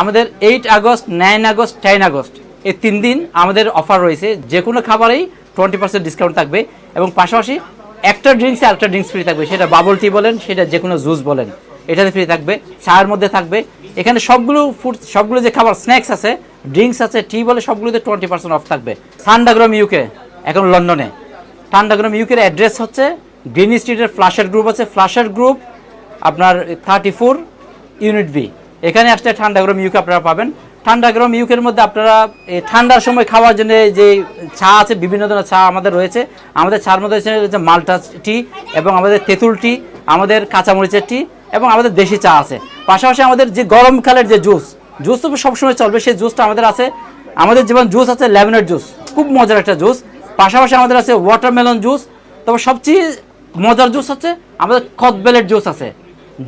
আমাদের eight August nine August ten August. এই তিন দিন আমাদের অফার রয়েছে। যে কোনো খাবারেই টোয়েন্টি পার্সেন্ট ডিসকাউন্ট থাকবে এবং পাশাপাশি একটা ড্রিঙ্কসে একটা ড্রিঙ্কস ফ্রি থাকবে। সেটা বাবল টি বলেন, সেটা যে কোনো জুস বলেন। এটাতে ফ্রি থাকবে, চায়ের মধ্যে থাকবে। এখানে সবগুলো ফুড সবগুলো যে খাবার স্ন্যাক্স আছে ড্রিঙ্কস আছে টি বলে সবগুলোতে টোয়েন্টি পার্সেন্ট অফ থাকবে। ঠান্ডাগ্রাম ইউকে এখন লন্ডনে। ঠান্ডাগ্রাম ইউকের অ্যাড্রেস হচ্ছে গ্রিন স্ট্রিটের ফ্লাশার গ্রুপ আছে। ফ্লাশার গ্রুপ আপনার থার্টি ফোর ইউনিট বি এখানে আসলে ঠান্ডা গরম ইউকে আপনারা পাবেন। ঠান্ডা গরম ইউকের মধ্যে আপনারা এই ঠান্ডার সময় খাওয়ার জন্য যে চা আছে, বিভিন্ন ধরনের চা আমাদের রয়েছে। আমাদের চার মধ্যে রয়েছে মাল্টা টি এবং আমাদের তেঁতুল টি, আমাদের কাঁচামরিচের টি এবং আমাদের দেশি চা আছে। পাশাপাশি আমাদের যে গরমকালের যে জুস জুস তো সবসময় চলবে, সেই জুসটা আমাদের আছে। আমাদের যেমন জুস আছে লেমনের জুস, খুব মজার একটা জুস। পাশাপাশি আমাদের আছে ওয়াটারমেলন জুস তবে সবচেয়ে মজার জুস আছে আমাদের কদবেলের জুস আছে,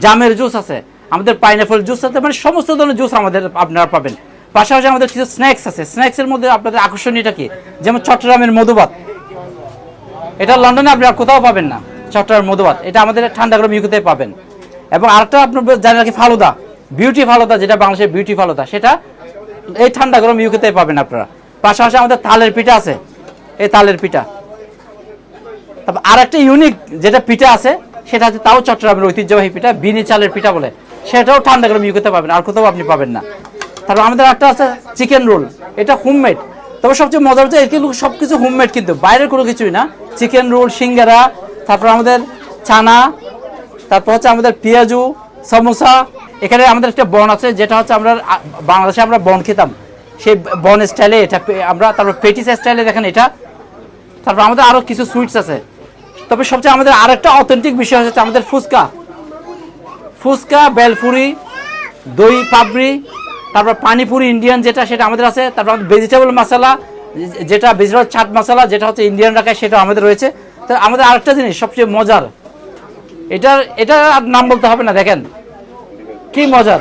জামের জুস আছে। আমাদের পাইনাপল জুস আছে মানে সমস্ত ধরনের জুস আমাদের আপনারা পাবেন। পাশাপাশি আমাদের কিছু স্ন্যাক্স আছে। স্ন্যাক্সের মধ্যে আপনাদের আকর্ষণীয়টা কি? যেমন চট্টগ্রামের মধুবাত। এটা লন্ডনে আপনি আর কোথাও পাবেন না, চট্টগ্রামের মধুবাত। এটা আমাদের ঠান্ডা ঠান্ডাগ্রাম ইউকেতে পাবেন। এবং আরেকটা আপনার জানেন নাকি ফালুদা? বিউটি ফালুদা, যেটা বাংলাদেশের বিউটি ফালুদা, সেটা এই ঠান্ডাগ্রাম ইউকেতে পাবেন আপনারা। পাশাপাশি আমাদের তালের পিঠা আছে। এই তালের পিঠা। তারপর আর একটা ইউনিক যেটা পিঠা আছে, সেটা হচ্ছে তাও চট্টগ্রামের ঐতিহ্যবাহী পিঠা, বিনি চালের পিঠা বলে। সেটাও ঠান্ডা গরম ইউকেতে পাবেন, আর কোথাও আপনি পাবেন না। তারপর আমাদের একটা আছে, চিকেন রোল। এটা হোমমেড তবে সবচেয়ে মজার হচ্ছে এগুলো সব কিছু হোমমেড কিন্তু, বাইরের কোনো কিছুই না। চিকেন রোল, সিঙ্গারা, তারপর আমাদের ছানা তারপর হচ্ছে আমাদের পেঁয়াজু, সমোসা। এখানে আমাদের একটা বন আছে, যেটা হচ্ছে আমরা বাংলাদেশে আমরা বন খেতাম। সেই বন স্টাইলে এটা আমরা, তারপর পেটিস স্টাইলে দেখেন এটা। তারপর আমাদের আরও কিছু সুইটস আছে। তবে সবচেয়ে আমাদের আরেকটা অথেন্টিক বিষয় হচ্ছে আমাদের ফুচকা। ফুচকা, বেলপুরি, দই, পাপড়ি, তারপর পানিপুরি ইন্ডিয়ান যেটা সেটা আমাদের আছে, তারপর আমাদের ভেজিটেবল মশলা যেটা ভেজিটেবল চাট মশলা যেটা হচ্ছে ইন্ডিয়ান রাখায় সেটা আমাদের রয়েছে। তো আমাদের আরেকটা জিনিস, সবচেয়ে মজার, এটা এটা আর নাম বলতে হবে না, দেখেন। কি মজার।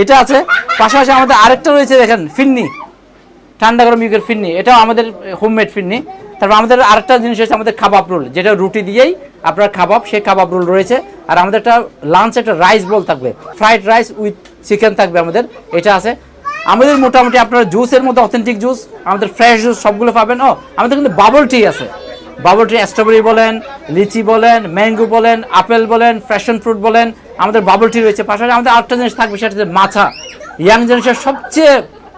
এটা আছে, পাশাপাশি আমাদের আরেকটা রয়েছে, দেখেন, ফিন্নি, ঠান্ডা গরম ইউকের ফিন্নি, এটাও আমাদের হোমমেড ফিন্নি। তারপর আমাদের আরেকটা জিনিস হচ্ছে আমাদের কাবাব রোল, যেটা রুটি দিয়েই আপনার কাবাব, সেই খাবাব রোল রয়েছে। আর আমাদের একটা লাঞ্চ একটা রাইস বল থাকবে। ফ্রাইড রাইস উইথ চিকেন থাকবে আমাদের। এটা আছে। আমাদের মোটামুটি আপনারা জুসের মধ্যে অথেন্টিক জুস আমাদের ফ্রেশ জুস সবগুলো পাবেন। ও, আমাদের কিন্তু বাবল টি আছে। বাবল টি স্ট্রবেরি বলেন লিচি বলেন ম্যাঙ্গো বলেন আপেল বলেন ফ্যাশন ফ্রুট বলেন, আমাদের বাবল টি রয়েছে। পাশাপাশি আমাদের আরেকটা জিনিস থাকবে, সেটা হচ্ছে মাছা ইয়াং জেনারেশনের সবচেয়ে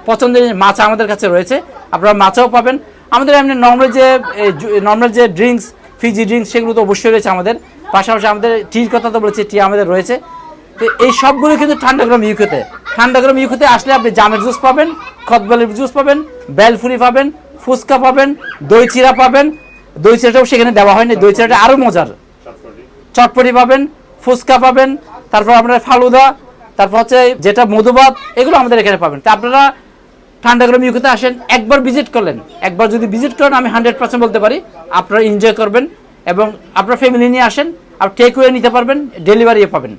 পছন্দের মাছা আমাদের কাছে রয়েছে। আপনারা মাছাও পাবেন। আমাদের এমনি নর্মাল যে নর্মাল যে ড্রিঙ্কস ফিজি ড্রিঙ্কস সেগুলো তো অবশ্যই রয়েছে আমাদের। পাশাপাশি আমাদের টির কথা তো বলেছি টি আমাদের রয়েছে। তো এই সবগুলো কিন্তু ঠান্ডাগ্রাম ইউকেতে ঠান্ডাগ্রাম ইউকেতে আসলে আপনি জামের জুস পাবেন খতবেলের জুস পাবেন বেলফুরি পাবেন ফুচকা পাবেন দই চিরা পাবেন। দই চিরাটাও সেখানে দেওয়া হয়নি দই চিরাটা আরও মজার চটপটি পাবেন ফুচকা পাবেন তারপর আপনার ফালুদা তারপর হচ্ছে যেটা মধুবাত এগুলো আমাদের এখানে পাবেন। তা আপনারা ঠান্ডাগ্রাম ইউকেতে আসেন, একবার ভিজিট করলেন। একবার যদি ভিজিট করেন, আমি হান্ড্রেড পার্সেন্ট বলতে পারি, আপনারা এনজয় করবেন এবং আপনার ফ্যামিলি নিয়ে আসেন, আর টেক ওয়ে নিতে পারবেন ডেলিভারিও পাবেন।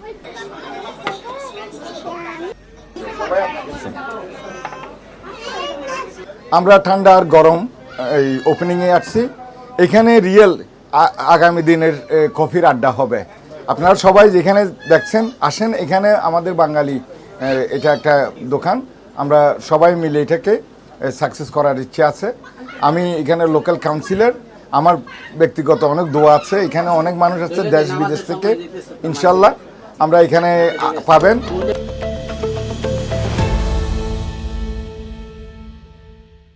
আমরা ঠান্ডা আর গরম, এই ওপেনিংয়ে আসছি। এখানে রিয়েল আগামী দিনের কফির আড্ডা হবে। আপনারা সবাই যেখানে দেখছেন, আসেন। এখানে আমাদের বাঙালি এটা একটা দোকান। আমরা সবাই মিলে এটাকে সাকসেস করার ইচ্ছে আছে। আমি এখানে লোকাল কাউন্সিলর আমার ব্যক্তিগত অনেক দোয়া আছে। এখানে অনেক মানুষ আছে দেশ বিদেশ থেকে। ইনশাল্লাহ আমরা এখানে পাবেন।